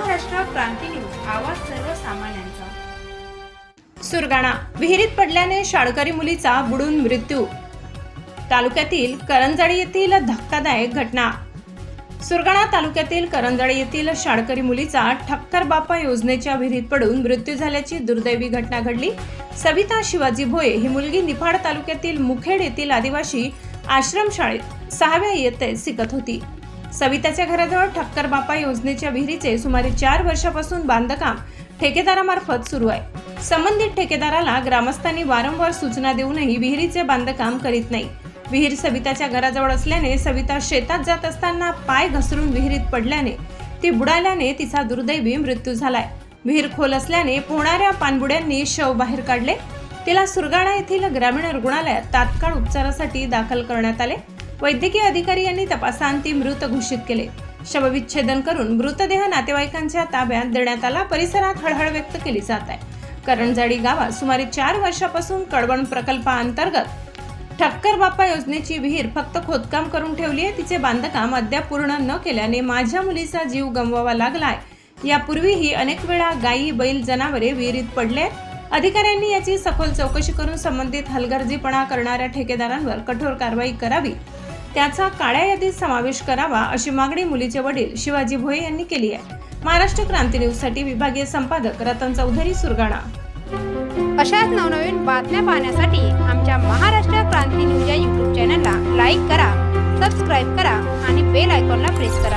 क्रांती news आवाज सर्वसामान्यांचा. सुरगाणा विहिरीत पडल्याने शाळकरी मुलीचा बुडून मृत्यू. तालुक्यातील करंजाडी येथील धक्कादायक घटना. सुरगाणा तालुक्यातील करंजाडी येथील शाळकरी मुलीचा ठक्कर बापा योजनेच्या विहिरीत पडून मृत्यू झाल्याची दुर्दैवी घटना घडली. सविता शिवाजी भोये ही मुलगी निफाड तालुक्यातील मुखेड येथील आदिवासी आश्रमशाळेत सहाव्या इयत्तेत शिकत होती. सविताच्या घराजवळ ठक्कर बापा योजनेच्या विहिरीचे सुमारे चार वर्षापासून बांधकाम ठेकेदारामार्फत सुरू आहे. संबंधित ठेकेदाराला ग्रामस्थांनी वारंवार सूचना देऊनही विहिरीचे बांधकाम करीत नाही. विहीर सविताच्या घराजवळ असल्याने सविता शेतात जात असताना पाय घसरून विहिरीत पडल्याने ती बुडाल्याने तिचा दुर्दैवी मृत्यू झालाय. विहीर खोल असल्याने पोहणाऱ्या पाणबुड्यांनी शव बाहेर काढले. तिला सुरगाणा येथील ग्रामीण रुग्णालयात तात्काळ उपचारासाठी दाखल करण्यात आले. वैद्यकीय अधिकारी यांनी तपासांती मृत घोषित केले. शवविच्छेदन करून मृतदेह नातेवाईकांच्या ताब्यात देण्यात आला. परिसरात हळहळ व्यक्त केली जात आहे. करंजाडी गावात सुमारे चार वर्षापासून कळवण प्रकल्पाअंतर्गत ठक्कर बाप्पा योजनेची विहीर फक्त खोदकाम करून ठेवली आहे. तिचे बांधकाम अद्याप पूर्ण न केल्याने माझ्या मुलीचा जीव गमवावा लागलाय यापूर्वीही अनेक वेळा गायी बैल जनावरे विहिरीत पडले आहेत. अधिकाऱ्यांनी याची सखोल चौकशी करून संबंधित हलगर्जीपणा करणाऱ्या ठेकेदारांवर कठोर कारवाई करावी. त्याचा काळ्या यादीत समावेश करावा अशी मागणी मुलीचे वडील शिवाजी भोये यांनी केली आहे. महाराष्ट्र क्रांती न्यूजसाठी विभागीय संपादक रतन चौधरी सुरगाणा. अशाच नवनवीन बातम्या पाहण्यासाठी आमच्या महाराष्ट्र क्रांती न्यूज या यूट्यूब चॅनलला लाईक करा सबस्क्राईब करा आणि बेल आयकॉनला प्रेस करा.